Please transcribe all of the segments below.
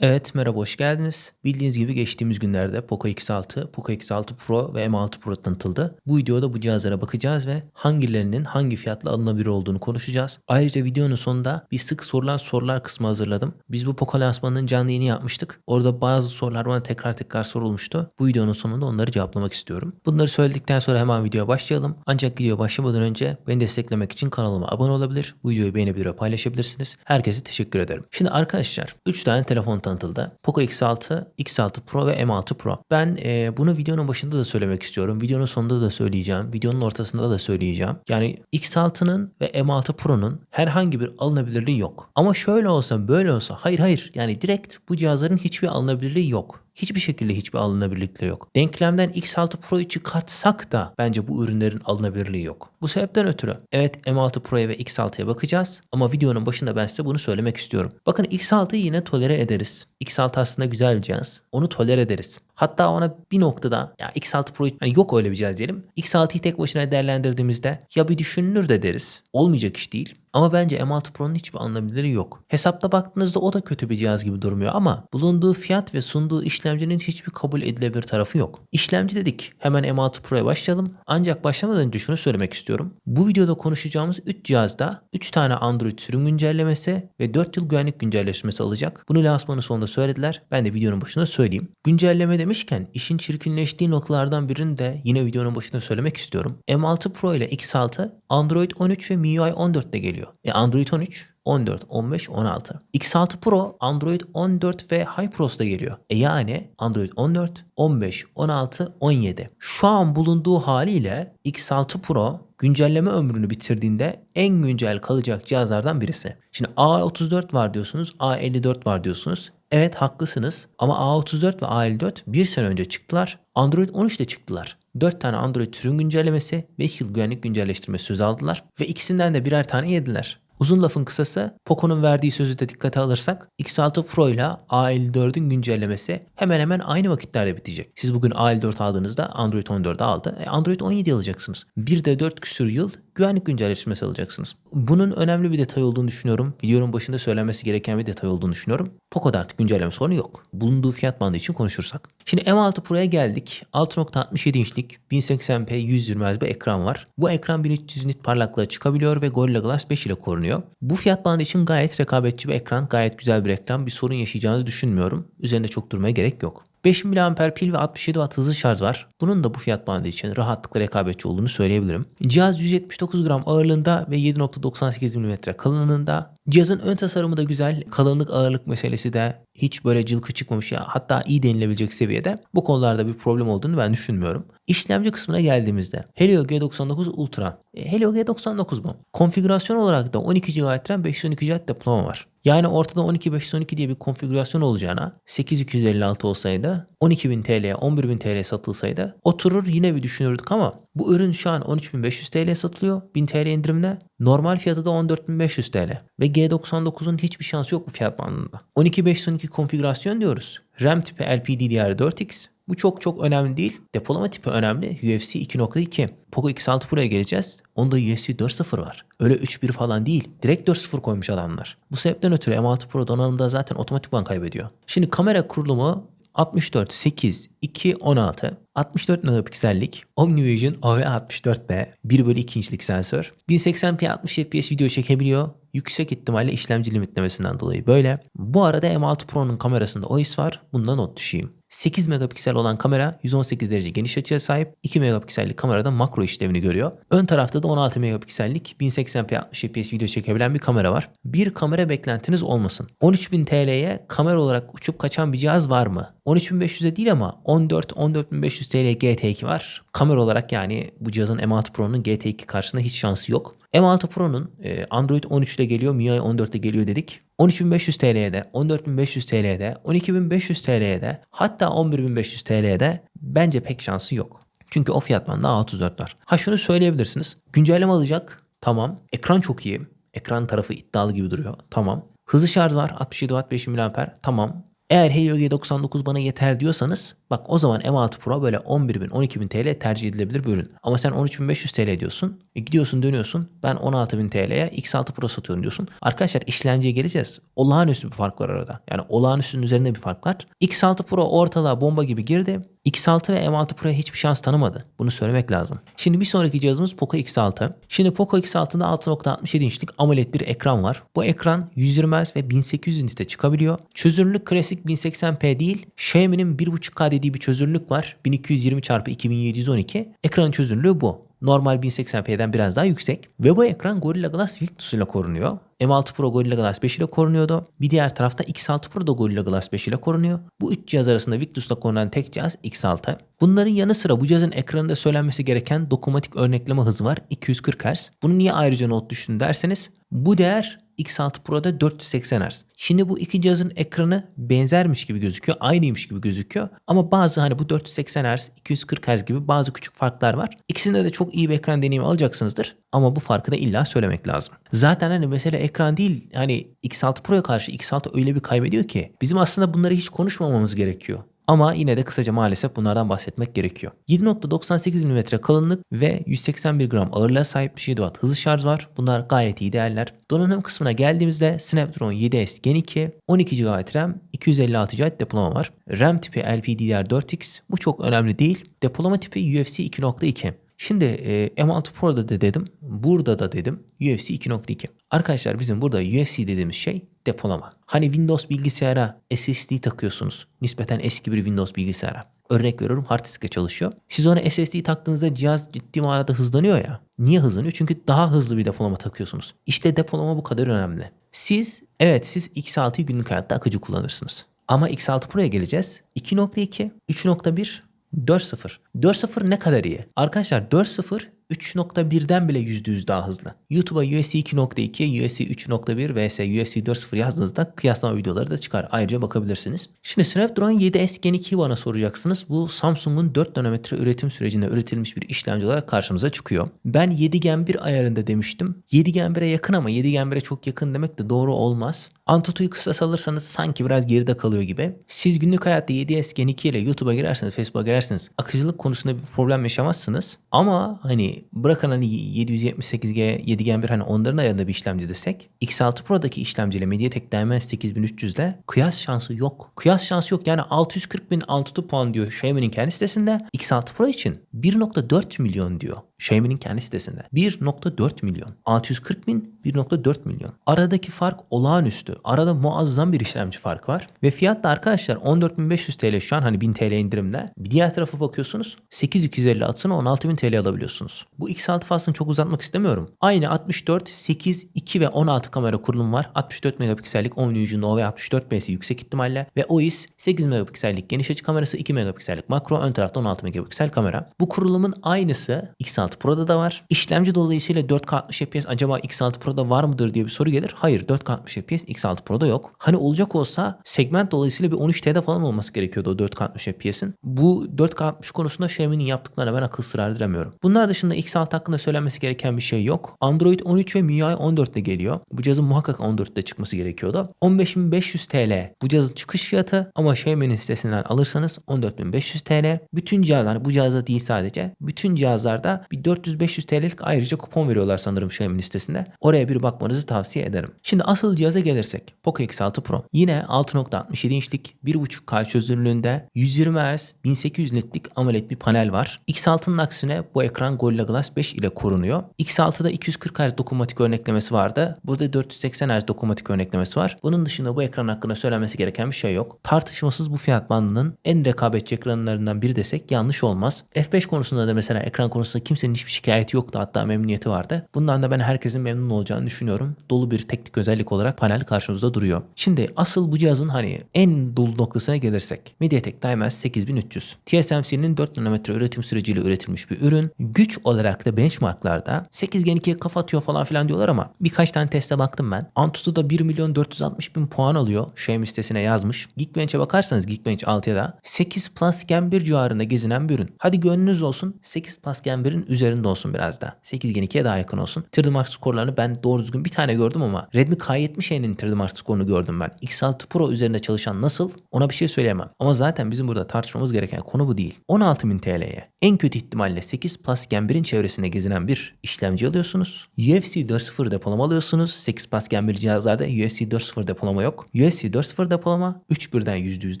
Evet, merhaba, hoş geldiniz. Bildiğiniz gibi geçtiğimiz günlerde Poco X6, Poco X6 Pro ve M6 Pro tanıtıldı. Bu videoda bu cihazlara bakacağız ve hangilerinin hangi fiyatla alınabilir olduğunu konuşacağız. Ayrıca videonun sonunda bir sık sorulan sorular kısmı hazırladım. Biz bu Poco lansmanının canlı yayını yapmıştık. Orada bazı sorular bana tekrar tekrar sorulmuştu. Bu videonun sonunda onları cevaplamak istiyorum. Bunları söyledikten sonra hemen videoya başlayalım. Ancak videoya başlamadan önce beni desteklemek için kanalıma abone olabilir, bu videoyu beğenebilir ve paylaşabilirsiniz. Herkese teşekkür ederim. Şimdi arkadaşlar 3 tane telefon tanıtıldı. Poco X6, X6 Pro ve M6 Pro. Ben e, bunu videonun başında da söylemek istiyorum. Videonun sonunda da söyleyeceğim. Videonun ortasında da söyleyeceğim. Yani X6'nın ve M6 Pro'nun herhangi bir alınabilirliği yok. Ama şöyle olsa böyle olsa hayır hayır yani direkt bu cihazların hiçbir alınabilirliği yok. Hiçbir şekilde hiçbir alınabilirlikleri yok. Denklemden X6 Pro'yu çıkartsak da bence bu ürünlerin alınabilirliği yok. Bu sebepten ötürü evet M6 Pro'ya ve X6'ya bakacağız ama videonun başında ben size bunu söylemek istiyorum. Bakın X6'yı yine tolere ederiz. X6 aslında güzel bir cihaz. Onu tolere ederiz. Hatta ona bir noktada ya X6 Pro hani yok öyle bir cihaz diyelim. X6'yı tek başına değerlendirdiğimizde ya bir düşünülür de deriz. Olmayacak iş değil. Ama bence M6 Pro'nun hiçbir anlamları yok. Hesapta baktığınızda o da kötü bir cihaz gibi durmuyor ama bulunduğu fiyat ve sunduğu işlemcinin hiçbir kabul edilebilir tarafı yok. İşlemci dedik. Hemen M6 Pro'ya başlayalım. Ancak başlamadan önce şunu söylemek istiyorum. Bu videoda konuşacağımız 3 cihazda 3 tane Android sürüm güncellemesi ve 4 yıl güvenlik güncelleşmesi alacak. Bunu lansmanın sonunda söylediler. Ben de videonun başında söyleyeyim. Güncelleme demişken işin çirkinleştiği noktalardan birini de yine videonun başında söylemek istiyorum. M6 Pro ile X6 Android 13 ve MIUI 14 de geliyor. E Android 13 14, 15, 16. X6 Pro Android 14 ve HyperOS da geliyor. E yani Android 14, 15, 16, 17. Şu an bulunduğu haliyle X6 Pro güncelleme ömrünü bitirdiğinde en güncel kalacak cihazlardan birisi. Şimdi A34 var diyorsunuz, A54 var diyorsunuz. Evet haklısınız ama A34 ve A54 bir sene önce çıktılar. Android 13 de çıktılar. 4 tane Android sürüm güncellemesi, 5 yıl güvenlik güncelleştirmesi söz aldılar ve ikisinden de birer tane yediler. Uzun lafın kısası Poco'nun verdiği sözü de dikkate alırsak X6 Pro ile A54'ün güncellemesi hemen hemen aynı vakitlerde bitecek. Siz bugün A54 aldığınızda Android 14'ü aldı. E Android 17 alacaksınız. Bir de 4 küsür yıl güvenlik güncelleştirmesi alacaksınız. Bunun önemli bir detay olduğunu düşünüyorum. Videonun başında söylenmesi gereken bir detay olduğunu düşünüyorum. Poco'da artık güncelleme sorunu yok. Bulunduğu fiyat bandı için konuşursak. Şimdi M6 Pro'ya geldik. 6.67 inçlik 1080p 120 Hz bir ekran var. Bu ekran 1300 nit parlaklığa çıkabiliyor ve Gorilla Glass 5 ile korunuyor. Bu fiyat bandı için gayet rekabetçi bir ekran. Gayet güzel bir ekran. Bir sorun yaşayacağınızı düşünmüyorum. Üzerinde çok durmaya gerek yok. 5000 mAh pil ve 67 Watt hızlı şarj var. Bunun da bu fiyat bandı için rahatlıkla rekabetçi olduğunu söyleyebilirim. Cihaz 179 gram ağırlığında ve 7.98 mm kalınlığında. Cihazın ön tasarımı da güzel. Kalınlık ağırlık meselesi de hiç böyle cılkı çıkmamış ya hatta iyi denilebilecek seviyede. Bu konularda bir problem olduğunu ben düşünmüyorum. İşlemci kısmına geldiğimizde Helio G99 Ultra. E, Helio G99 bu. Konfigürasyon olarak da 12 GB RAM 512 GB depolama var. Yani ortada 12.512 diye bir konfigürasyon olacağına 8256 olsaydı 12.000 TL 11.000 TL satılsaydı oturur yine bir düşünürdük ama bu ürün şu an 13.500 TL satılıyor 1000 TL indirimle. Normal fiyatı da 14.500 TL. Ve G99'un hiçbir şansı yok bu fiyat bandında. 12.512 konfigürasyon diyoruz. RAM tipi LPDDR4X. Bu çok çok önemli değil. Depolama tipi önemli. UFC 2.2. Poco X6 Pro'ya geleceğiz. Onda USB 4.0 var. Öyle 3.1 falan değil. Direkt 4.0 koymuş adamlar. Bu sebepten ötürü M6 Pro donanımda zaten otomatikman kaybediyor. Şimdi kamera kurulumu 64, 8, 2, 16. 64 megapiksellik OmniVision OV64B 1 bölü 2 inçlik sensör. 1080p 60 fps video çekebiliyor. Yüksek ihtimalle işlemci limitlemesinden dolayı böyle. Bu arada M6 Pro'nun kamerasında OIS var. Bundan not düşeyim. 8 megapiksel olan kamera 118 derece geniş açıya sahip. 2 megapiksellik kamerada makro işlevini görüyor. Ön tarafta da 16 megapiksellik 1080p 60 fps video çekebilen bir kamera var. Bir kamera beklentiniz olmasın. 13.000 TL'ye kamera olarak uçup kaçan bir cihaz var mı? 13.500'e değil ama 14-14.500 TL GT2 var. Kamera olarak yani bu cihazın M6 Pro'nun GT2 karşısında hiç şansı yok. M6 Pro'nun e, Android 13 ile geliyor, MIUI 14 ile geliyor dedik. 13.500 TL'ye de, 14.500 TL'ye de, 12.500 TL'ye de, hatta 11.500 TL'ye de bence pek şansı yok. Çünkü o fiyat banda A34 var. Ha şunu söyleyebilirsiniz. Güncelleme alacak. Tamam. Ekran çok iyi. Ekran tarafı iddialı gibi duruyor. Tamam. Hızlı şarj var. 67 Watt 5000 mAh. Tamam. Eğer Helio G99 bana yeter diyorsanız Bak o zaman M6 Pro böyle 11.000 12.000 TL tercih edilebilir bir ürün. Ama sen 13.500 TL diyorsun. E gidiyorsun dönüyorsun. Ben 16.000 TL'ye X6 Pro satıyorum diyorsun. Arkadaşlar işlemciye geleceğiz. Olağanüstü bir fark var arada. Yani olağanüstünün üzerinde bir fark var. X6 Pro ortalığa bomba gibi girdi. X6 ve M6 Pro'ya hiçbir şans tanımadı. Bunu söylemek lazım. Şimdi bir sonraki cihazımız Poco X6. Şimdi Poco X6'da 6.67 inçlik AMOLED bir ekran var. Bu ekran 120 Hz ve 1800 nits'te çıkabiliyor. Çözünürlük klasik 1080p değil, Xiaomi'nin 1.5K dediği bir çözünürlük var. 1220 x 2712. Ekranın çözünürlüğü bu normal 1080p'den biraz daha yüksek. Ve bu ekran Gorilla Glass Victus ile korunuyor. M6 Pro Gorilla Glass 5 ile korunuyordu. Bir diğer tarafta X6 Pro da Gorilla Glass 5 ile korunuyor. Bu üç cihaz arasında Victus'la korunan tek cihaz X6. Bunların yanı sıra bu cihazın ekranında söylenmesi gereken dokunmatik örnekleme hızı var 240 Hz. Bunu niye ayrıca not düştün derseniz bu değer X6 Pro'da 480 Hz. Şimdi bu iki cihazın ekranı benzermiş gibi gözüküyor. Aynıymış gibi gözüküyor. Ama bazı hani bu 480 Hz, 240 Hz gibi bazı küçük farklar var. İkisinde de çok iyi bir ekran deneyimi alacaksınızdır. Ama bu farkı da illa söylemek lazım. Zaten hani mesele ekran değil. Hani X6 Pro'ya karşı X6 öyle bir kaybediyor ki bizim aslında bunları hiç konuşmamamız gerekiyor. Ama yine de kısaca maalesef bunlardan bahsetmek gerekiyor. 7.98 mm kalınlık ve 181 gram ağırlığa sahip 7 Watt hızlı şarj var. Bunlar gayet iyi değerler. Donanım kısmına geldiğimizde Snapdragon 7S Gen 2, 12 GB RAM, 256 GB depolama var. RAM tipi LPDDR4X. Bu çok önemli değil. Depolama tipi UFC 2.2. Şimdi e, M6 Pro'da da dedim, burada da dedim UFC 2.2. Arkadaşlar bizim burada UFC dediğimiz şey depolama. Hani Windows bilgisayara SSD takıyorsunuz. Nispeten eski bir Windows bilgisayara. Örnek veriyorum hard disk'e çalışıyor. Siz ona SSD taktığınızda cihaz ciddi manada hızlanıyor ya. Niye hızlanıyor? Çünkü daha hızlı bir depolama takıyorsunuz. İşte depolama bu kadar önemli. Siz evet siz X6'yı günlük hayatta akıcı kullanırsınız. Ama X6 Pro'ya geleceğiz. 2.2, 3.1 4.0. 4.0 ne kadar iyi? Arkadaşlar 4.0 3.1'den bile %100 daha hızlı. YouTube'a USB 2.2, USB 3.1 vs USB 4.0 yazdığınızda kıyaslama videoları da çıkar. Ayrıca bakabilirsiniz. Şimdi Snapdragon 7S Gen 2'yi bana soracaksınız. Bu Samsung'un 4 nanometre üretim sürecinde üretilmiş bir işlemci olarak karşımıza çıkıyor. Ben 7 Gen 1 ayarında demiştim. 7 Gen 1'e yakın ama 7 Gen 1'e çok yakın demek de doğru olmaz. Antutu'yu kısa alırsanız sanki biraz geride kalıyor gibi. Siz günlük hayatta 7S Gen 2 ile YouTube'a girerseniz, Facebook'a girerseniz akıcılık konusunda bir problem yaşamazsınız. Ama hani bırakın hani 778G, 7 Gen 1 hani onların ayarında bir işlemci desek X6 Pro'daki işlemciyle MediaTek Dimensity 8300 ile kıyas şansı yok. Kıyas şansı yok. Yani 640 bin Antutu puan diyor Xiaomi'nin kendi sitesinde. X6 Pro için 1.4 milyon diyor. Xiaomi'nin kendi sitesinde. 1.4 milyon. 640 bin 1.4 milyon. Aradaki fark olağanüstü. Arada muazzam bir işlemci farkı var. Ve fiyat da arkadaşlar 14.500 TL şu an hani 1000 TL indirimde. Bir diğer tarafa bakıyorsunuz 8250 atını 16.000 TL alabiliyorsunuz. Bu X6 faslını çok uzatmak istemiyorum. Aynı 64, 8, 2 ve 16 kamera kurulum var. 64 megapiksellik 10 Fusion Nova ve 64 ps yüksek ihtimalle ve OIS 8 megapiksellik geniş açı kamerası 2 megapiksellik makro ön tarafta 16 megapiksel kamera. Bu kurulumun aynısı X6 Pro'da da var. İşlemci dolayısıyla 4K 60 FPS acaba X6 Pro'da var mıdır diye bir soru gelir. Hayır 4K 60 FPS X6 Pro'da yok. Hani olacak olsa segment dolayısıyla bir 13T'de falan olması gerekiyordu o 4K 60 FPS'in. Bu 4K 60 konusunda Xiaomi'nin yaptıklarına ben akıl sır erdiremiyorum. Bunlar dışında X6 hakkında söylenmesi gereken bir şey yok. Android 13 ve MIUI 14 ile geliyor. Bu cihazın muhakkak 14'te çıkması gerekiyordu. 15.500 TL bu cihazın çıkış fiyatı ama Xiaomi'nin sitesinden alırsanız 14.500 TL. Bütün cihazlar bu cihazda değil sadece. Bütün cihazlarda bir 400-500 TL'lik ayrıca kupon veriyorlar sanırım Xiaomi listesinde. Oraya bir bakmanızı tavsiye ederim. Şimdi asıl cihaza gelirsek. Poco X6 Pro. Yine 6.67 inçlik 1.5K çözünürlüğünde 120 Hz 1800 nitlik AMOLED bir panel var. X6'nın aksine bu ekran Gorilla Glass 5 ile korunuyor. X6'da 240 Hz dokunmatik örneklemesi vardı. Burada 480 Hz dokunmatik örneklemesi var. Bunun dışında bu ekran hakkında söylenmesi gereken bir şey yok. Tartışmasız bu fiyat bandının en rekabetçi ekranlarından biri desek yanlış olmaz. F5 konusunda da mesela ekran konusunda kimsenin hiçbir şikayeti yoktu hatta memnuniyeti vardı. Bundan da ben herkesin memnun olacağını düşünüyorum. Dolu bir teknik özellik olarak panel karşımızda duruyor. Şimdi asıl bu cihazın hani en dolu noktasına gelirsek. MediaTek Dimensity 8300. TSMC'nin 4 nanometre üretim süreciyle üretilmiş bir ürün. Güç olarak da benchmarklarda 8 Gen 2'ye kafa atıyor falan filan diyorlar ama birkaç tane teste baktım ben. Antutu'da 1 milyon 460 bin puan alıyor. Xiaomi sitesine yazmış. Geekbench'e bakarsanız Geekbench 6'ya da 8 Plus Gen 1 civarında gezinen bir ürün. Hadi gönlünüz olsun 8 Plus Gen 1'in üzerinde olsun biraz da. 8 Gen 2'ye daha yakın olsun. 3D Mark skorlarını ben doğru düzgün bir tane gördüm ama Redmi K70'nin 3D Mark skorunu gördüm ben. X6 Pro üzerinde çalışan nasıl ona bir şey söyleyemem. Ama zaten bizim burada tartışmamız gereken konu bu değil. 16.000 TL'ye en kötü ihtimalle 8 Plus Gen 1'in çevresinde gezinen bir işlemci alıyorsunuz. UFC 4.0 depolama alıyorsunuz. 8 Plus Gen 1 cihazlarda UFC 4.0 depolama yok. UFC 4.0 depolama 3.1'den %100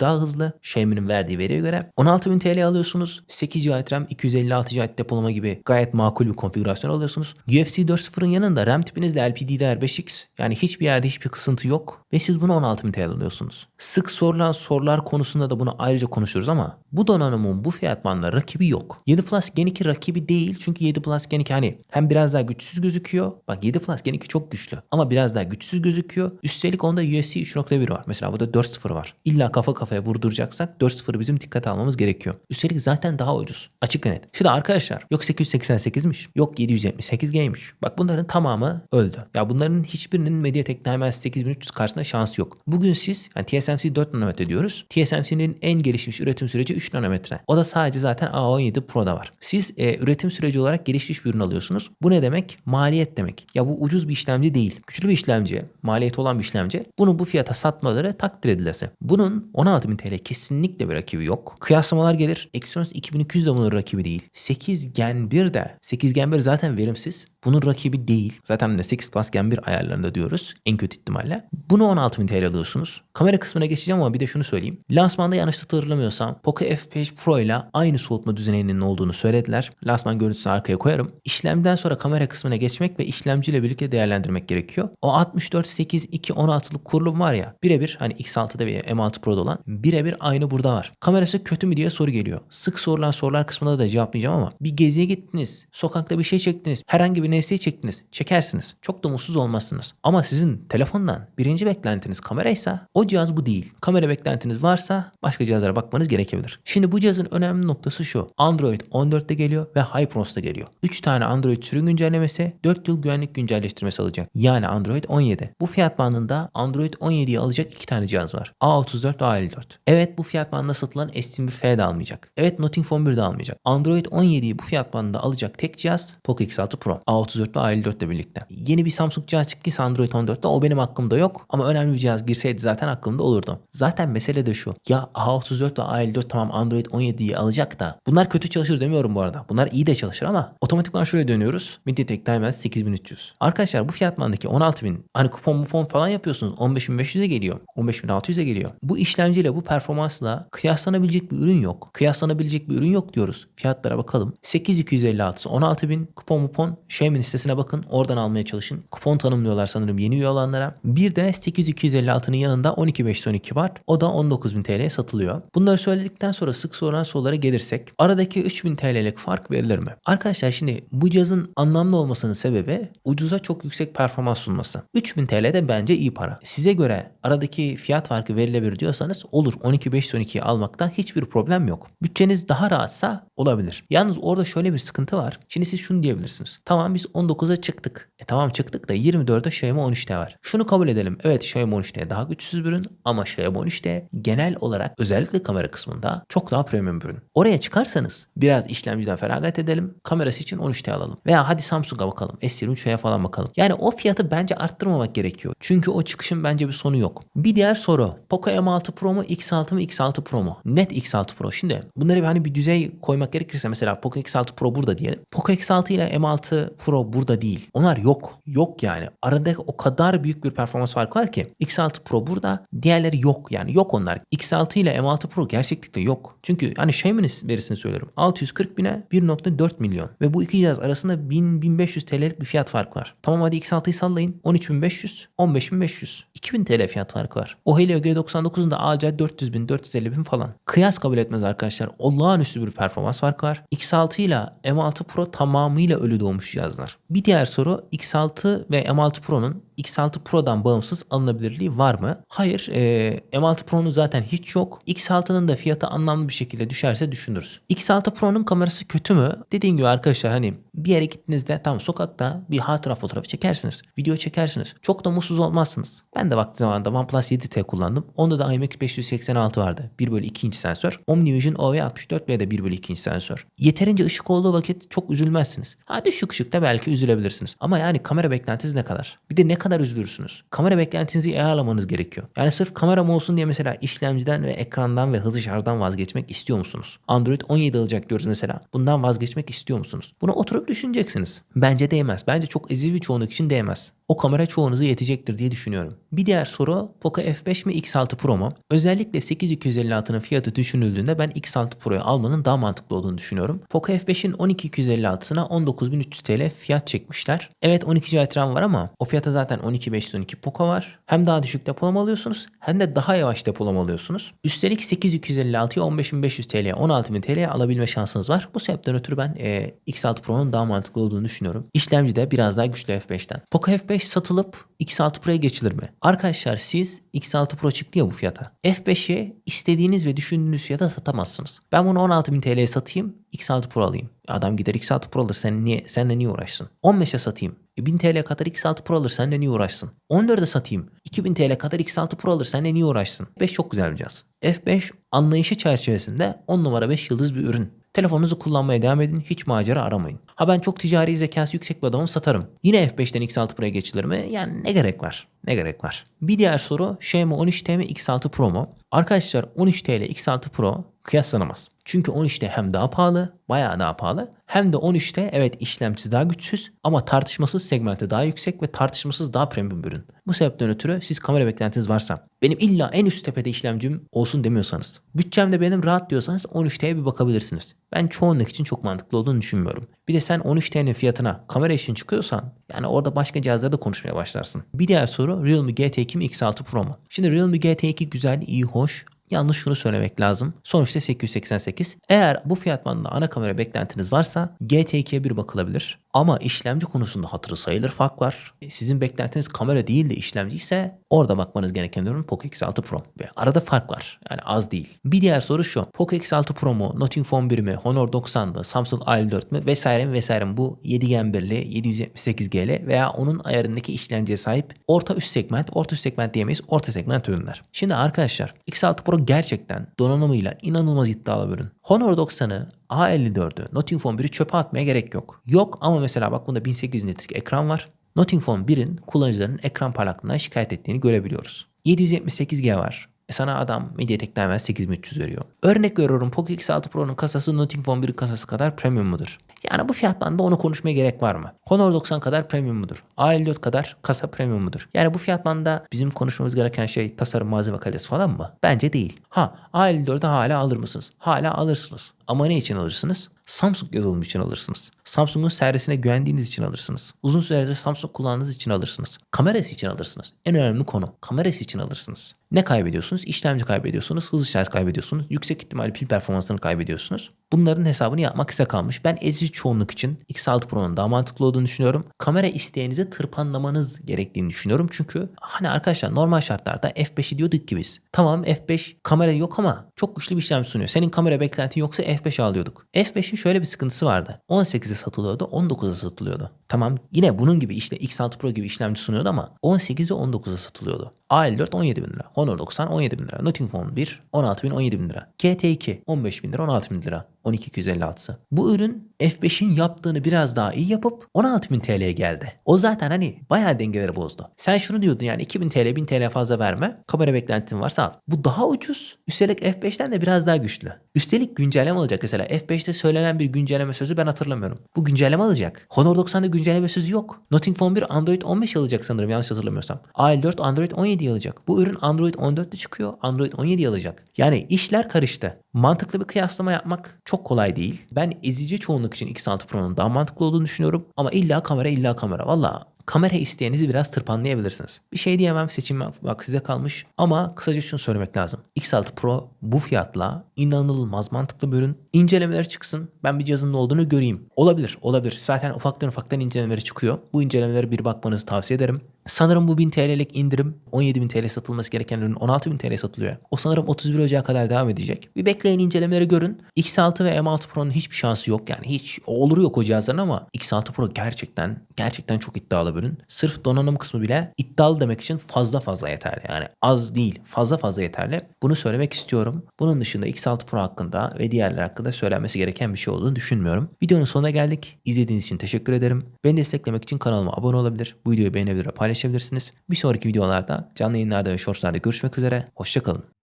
daha hızlı. Xiaomi'nin verdiği veriye göre. 16.000 TL alıyorsunuz. 8 GB RAM, 256 GB depolama gibi gayet makul bir konfigürasyon alıyorsunuz. UFC 4.0'ın yanında RAM tipiniz de LPDDR5X. Yani hiçbir yerde hiçbir kısıntı yok. Ve siz bunu 16.000 TL alıyorsunuz. Sık sorulan sorular konusunda da bunu ayrıca konuşuruz ama bu donanımın bu fiyat bandında rakibi yok. 7 Plus Gen 2 rakibi değil çünkü 7 Plus Gen 2 hani hem biraz daha güçsüz gözüküyor. Bak 7 Plus Gen 2 çok güçlü ama biraz daha güçsüz gözüküyor. Üstelik onda USB 3.1 var. Mesela burada 4.0 var. İlla kafa kafaya vurduracaksak 4.0'ı bizim dikkate almamız gerekiyor. Üstelik zaten daha ucuz. Açık net. Şimdi arkadaşlar yok 888'miş. Yok 778G'ymiş. Bak bunların tamamı öldü. Ya bunların hiçbirinin MediaTek Dimensity 8300 karşısında şansı yok. Bugün siz yani TSMC 4 nanometre diyoruz. TSMC'nin en gelişmiş üretim süreci 3 nanometre. O da sadece zaten A17 Pro'da var. Siz e, üretim süreci olarak gelişmiş bir ürün alıyorsunuz. Bu ne demek? Maliyet demek. Ya bu ucuz bir işlemci değil. Güçlü bir işlemci, maliyeti olan bir işlemci. Bunu bu fiyata satmaları takdir edilesi. Bunun 16.000 TL kesinlikle bir rakibi yok. Kıyaslamalar gelir. Exynos 2200 de bunun rakibi değil. 8 Gen 1 de. 8 Gen 1 zaten verimsiz. Bunun rakibi değil. Zaten de 8 Plus Gen 1 ayarlarında diyoruz. En kötü ihtimalle. Bunu 16.000 TL alıyorsunuz. Kamera kısmına geçeceğim ama bir de şunu söyleyeyim. Lansmanda yanlışlıkla hatırlamıyorsam Poco F5 Pro ile aynı soğutma düzeninin olduğunu söylediler. Lansman görüntüsünü arkaya koyarım. İşlemden sonra kamera kısmına geçmek ve işlemciyle birlikte değerlendirmek gerekiyor. O 64 8 2 16'lık kurulum var ya birebir hani X6'da ve M6 Pro'da olan birebir aynı burada var. Kamerası kötü mü diye soru geliyor. Sık sorulan sorular kısmında da cevaplayacağım ama bir geziye gittiniz. Sokakta bir şey çektiniz. Herhangi bir nesneyi çektiniz. Çekersiniz. Çok da mutsuz olmazsınız. Ama sizin telefondan birinci beklentiniz kameraysa o cihaz bu değil. Kamera beklentiniz varsa başka cihazlara bakmanız gerekebilir. Şimdi bu cihazın önemli noktası şu. Android 14'te geliyor ve HyperOS'ta geliyor. 3 tane Android sürüm güncellemesi 4 yıl güvenlik güncelleştirmesi alacak. Yani Android 17. Bu fiyat bandında Android 17'yi alacak 2 tane cihaz var. A34 A54. Evet bu fiyat bandında satılan S21F de almayacak. Evet Nothing Phone 1 de almayacak. Android 17'yi bu fiyat bandında alacak tek cihaz Poco X6 Pro. A34 ve A54 ile birlikte. Yeni bir Samsung cihaz çıktıysa Android 14'te o benim aklımda yok. Ama önemli bir cihaz girseydi zaten aklımda olurdu. Zaten mesele de şu. Ya A34 ve A54 tamam Android 17'yi alacak da. Bunlar kötü çalışır demiyorum bu arada. Bunlar iyi de çalışır ama otomatikman şuraya dönüyoruz. MediaTek Dimensity 8300. Arkadaşlar bu fiyat bandındaki 16000 hani kupon mupon falan yapıyorsunuz. 15500'e geliyor. 15600'e geliyor. Bu işlemciyle bu performansla kıyaslanabilecek bir ürün yok. Kıyaslanabilecek bir ürün yok diyoruz. Fiyatlara bakalım. 8256'sı 16000 kupon mupon Xiaomi sitesine bakın. Oradan almaya çalışın. Kupon tanımlıyorlar sanırım yeni üye olanlara. Bir de 8256'nın yanında 12512 var. O da 19000 TL'ye satılıyor. Bunları söyledikten sonra sık sorulan sorulara gelirsek aradaki 3000 TL'lik fark verilir mi? Arkadaşlar şimdi bu cihazın anlamlı olmasının sebebi ucuza çok yüksek performans sunması. 3000 TL de bence iyi para. Size göre aradaki fiyat farkı verilebilir diyorsanız olur. 12512'yi almakta hiçbir problem yok. Bütçeniz daha rahatsa olabilir. Yalnız orada şöyle bir sıkıntı var. Şimdi siz şunu diyebilirsiniz. Tamam biz 19'a çıktık. E tamam çıktık da 24'e Xiaomi 13T var. Şunu kabul edelim. Evet Xiaomi 13T daha güçsüz bir ürün ama Xiaomi 13T genel olarak özellikle kamera kısmında çok daha premium bir ürün. Oraya çıkarsanız biraz işlemciden feragat edelim. Kamerası için 13T alalım. Veya hadi Samsung'a bakalım. S23'e falan bakalım. Yani o fiyatı bence arttırmamak gerekiyor. Çünkü o çıkışın bence bir sonu yok. Bir diğer soru. Poco M6 Pro mu X6 mı X6 Pro mu? Net X6 Pro. Şimdi bunları bir hani bir düzey koymak gerekirse mesela Poco X6 Pro burada diyelim. Poco X6 ile M6 Pro burada değil. Onlar yok. Yok yani. Arada o kadar büyük bir performans farkı var ki X6 Pro burada diğerleri yok yani yok onlar. X6 ile M6 Pro gerçeklikte yok. Çünkü hani Xiaomi'nin verisini söylüyorum. 640 bine 1.4 milyon ve bu iki cihaz arasında 1000-1500 TL'lik bir fiyat farkı var. Tamam hadi X6'yı sallayın. 13.500, 15.500. 2000 TL fiyat farkı var. O Helio G99'un da alacağı 400 bin, 450 bin falan. Kıyas kabul etmez arkadaşlar. Olağanüstü bir performans farkı var. X6 ile M6 Pro tamamıyla ölü doğmuş cihazlar. Bir diğer soru X6 ve M6 Pro'nun X6 Pro'dan bağımsız alınabilirliği var mı? Hayır. E, M6 Pro'nun zaten hiç yok. X6'nın da fiyatı anlamlı bir şekilde düşerse düşünürüz. X6 Pro'nun kamerası kötü mü? Dediğim gibi arkadaşlar hani bir yere gittiğinizde tam sokakta bir hatıra fotoğrafı çekersiniz. Video çekersiniz. Çok da mutsuz olmazsınız. Ben de vakti zamanında OnePlus 7T kullandım. Onda da IMX 586 vardı. 1 bölü 2 inç sensör. OmniVision OV64B de 1 bölü 2 inç sensör. Yeterince ışık olduğu vakit çok üzülmezsiniz. Ha düşük ışıkta belki üzülebilirsiniz. Ama yani kamera beklentiniz ne kadar? Bir de ne kadar üzülürsünüz? Kamera beklentinizi ayarlamanız gerekiyor. Yani sırf kameram olsun diye mesela işlemciden ve ekrandan ve hızlı şarjdan vazgeçmek istiyor musunuz? Android 17 alacak diyoruz mesela. Bundan vazgeçmek istiyor musunuz? Bunu oturup düşüneceksiniz. Bence değmez. Bence çok ezil bir çoğunluk için değmez. O kamera çoğunuza yetecektir diye düşünüyorum. Bir diğer soru Poco F5 mi X6 Pro mu? Özellikle 8256'nın fiyatı düşünüldüğünde ben X6 Pro'yu almanın daha mantıklı olduğunu düşünüyorum. Poco F5'in 12256'sına 19300 TL fiyat çekmişler. Evet 12 GB RAM var ama o fiyata zaten 12512 Poco var. Hem daha düşük depolama alıyorsunuz hem de daha yavaş depolama alıyorsunuz. Üstelik 8256'yı 15500 TL'ye 16000 TL'ye alabilme şansınız var. Bu sebepten ötürü ben e, X6 Pro'nun daha mantıklı olduğunu düşünüyorum. İşlemci de biraz daha güçlü F5'ten. Poco F5 satılıp X6 Pro'ya geçilir mi? Arkadaşlar siz X6 Pro çıktı ya bu fiyata. F5'i istediğiniz ve düşündüğünüz fiyata satamazsınız. Ben bunu 16.000 TL'ye satayım X6 Pro alayım. Adam gider X6 Pro alır sen niye, senle niye uğraşsın? 15'e satayım. E 1000 TL kadar X6 Pro alır senle niye uğraşsın? 14'e satayım. 2000 TL kadar X6 Pro alır senle niye uğraşsın? F5 çok güzel bir cihaz. F5 anlayışı çerçevesinde 10 numara 5 yıldız bir ürün. Telefonunuzu kullanmaya devam edin. Hiç macera aramayın. Ha ben çok ticari zekası yüksek bir adamım satarım. Yine F5'ten X6 Pro'ya geçilir mi? Yani ne gerek var? Ne gerek var? Bir diğer soru Xiaomi 13T mi X6 Pro mu? Arkadaşlar 13T ile X6 Pro kıyaslanamaz. Çünkü 13'te hem daha pahalı, bayağı daha pahalı. Hem de 13'te evet işlemcisi daha güçsüz ama tartışmasız segmenti daha yüksek ve tartışmasız daha premium ürün. Bu sebepten ötürü siz kamera beklentiniz varsa, benim illa en üst tepede işlemcim olsun demiyorsanız, bütçemde benim rahat diyorsanız 13T'ye bir bakabilirsiniz. Ben çoğunluk için çok mantıklı olduğunu düşünmüyorum. Bir de sen 13T'nin fiyatına kamera için çıkıyorsan yani orada başka cihazlarda konuşmaya başlarsın. Bir diğer soru Realme GT2 mi X6 Pro mu? Şimdi Realme GT2 güzel, iyi, hoş Yalnız şunu söylemek lazım. Sonuçta 888. Eğer bu fiyat bandında ana kamera beklentiniz varsa GT2'ye bir bakılabilir. Ama işlemci konusunda hatırı sayılır fark var. Sizin beklentiniz kamera değil de işlemci ise orada bakmanız gereken ürün Poco X6 Pro. Ve arada fark var. Yani az değil. Bir diğer soru şu. Poco X6 Pro mu, Notting Phone 1 mi, Honor 90 mı, Samsung A54 mi vesaire mi vesaire mi bu 7 Gen 1'li, 778G'li veya onun ayarındaki işlemciye sahip orta üst segment, orta üst segment diyemeyiz, orta segment ürünler. Şimdi arkadaşlar X6 Pro gerçekten donanımıyla inanılmaz iddialı bir ürün. Honor 90'ı A54'ü, Notting Phone 1'i çöpe atmaya gerek yok. Yok ama mesela bak bunda 1800 nitlik ekran var. Notting Phone 1'in kullanıcıların ekran parlaklığından şikayet ettiğini görebiliyoruz. 778G var. E sana adam MediaTek'ten hemen 8300 veriyor. Örnek veriyorum Poco X6 Pro'nun kasası Notting Phone 1 kasası kadar premium mudur? Yani bu fiyat bandında onu konuşmaya gerek var mı? Honor 90 kadar premium mudur? A54 kadar kasa premium mudur? Yani bu fiyat bandında bizim konuşmamız gereken şey tasarım malzeme kalitesi falan mı? Bence değil. Ha A54'ü hala alır mısınız? Hala alırsınız. Ama ne için alırsınız? Samsung yazılımı için alırsınız. Samsung'un servisine güvendiğiniz için alırsınız. Uzun süredir Samsung kullandığınız için alırsınız. Kamerası için alırsınız. En önemli konu kamerası için alırsınız. Ne kaybediyorsunuz? İşlemci kaybediyorsunuz, hızlı şarj kaybediyorsunuz, yüksek ihtimalle pil performansını kaybediyorsunuz. Bunların hesabını yapmak size kalmış. Ben ezici çoğunluk için X6 Pro'nun daha mantıklı olduğunu düşünüyorum. Kamera isteğinizi tırpanlamanız gerektiğini düşünüyorum. Çünkü hani arkadaşlar normal şartlarda F5'i diyorduk ki biz. Tamam F5 kamera yok ama çok güçlü bir işlemci sunuyor. Senin kamera beklentin yoksa F5 alıyorduk. F5'in şöyle bir sıkıntısı vardı. 18'e satılıyordu, 19'a satılıyordu. Tamam yine bunun gibi işte X6 Pro gibi işlemci sunuyordu ama 18'e 19'a satılıyordu. A54 17 bin lira. Honor 90 17 bin lira. Notting Phone 1 16 bin 17 bin lira. GT2 15 bin lira 16 bin lira. 12256'sı. Bu ürün F5'in yaptığını biraz daha iyi yapıp 16.000 TL'ye geldi. O zaten hani bayağı dengeleri bozdu. Sen şunu diyordun yani 2000 TL 1000 TL fazla verme. Kamera beklentin varsa al. Bu daha ucuz. Üstelik F5'ten de biraz daha güçlü. Üstelik güncelleme alacak mesela. F5'te söylenen bir güncelleme sözü ben hatırlamıyorum. Bu güncelleme alacak. Honor 90'da güncelleme sözü yok. Notting Phone 1 Android 15 alacak sanırım yanlış hatırlamıyorsam. A54 Android 17 alacak. Bu ürün Android 14'te çıkıyor. Android 17 alacak. Yani işler karıştı. Mantıklı bir kıyaslama yapmak çok kolay değil. Ben ezici çoğunluk için X6 Pro'nun daha mantıklı olduğunu düşünüyorum. Ama illa kamera illa kamera. Valla kamera isteğinizi biraz tırpanlayabilirsiniz. Bir şey diyemem seçim bak size kalmış ama kısaca şunu söylemek lazım. X6 Pro bu fiyatla İnanılmaz mantıklı bir ürün. İncelemeler çıksın. Ben bir cihazın ne olduğunu göreyim. Olabilir, olabilir. Zaten ufaktan ufaktan incelemeleri çıkıyor. Bu incelemelere bir bakmanızı tavsiye ederim. Sanırım bu 1000 TL'lik indirim 17.000 TL satılması gereken ürün 16.000 TL satılıyor. O sanırım 31 Ocak'a kadar devam edecek. Bir bekleyin incelemeleri görün. X6 ve M6 Pro'nun hiçbir şansı yok yani. Hiç olur yok o cihazların ama X6 Pro gerçekten gerçekten çok iddialı bir ürün. Sırf donanım kısmı bile iddialı demek için fazla fazla yeterli. Yani az değil fazla fazla yeterli. Bunu söylemek istiyorum. Bunun dışında X6 Pro hakkında ve diğerler hakkında söylenmesi gereken bir şey olduğunu düşünmüyorum. Videonun sonuna geldik. İzlediğiniz için teşekkür ederim. Beni desteklemek için kanalıma abone olabilir. Bu videoyu beğenebilir ve paylaşabilirsiniz. Bir sonraki videolarda canlı yayınlarda ve shortslarda görüşmek üzere. Hoşçakalın.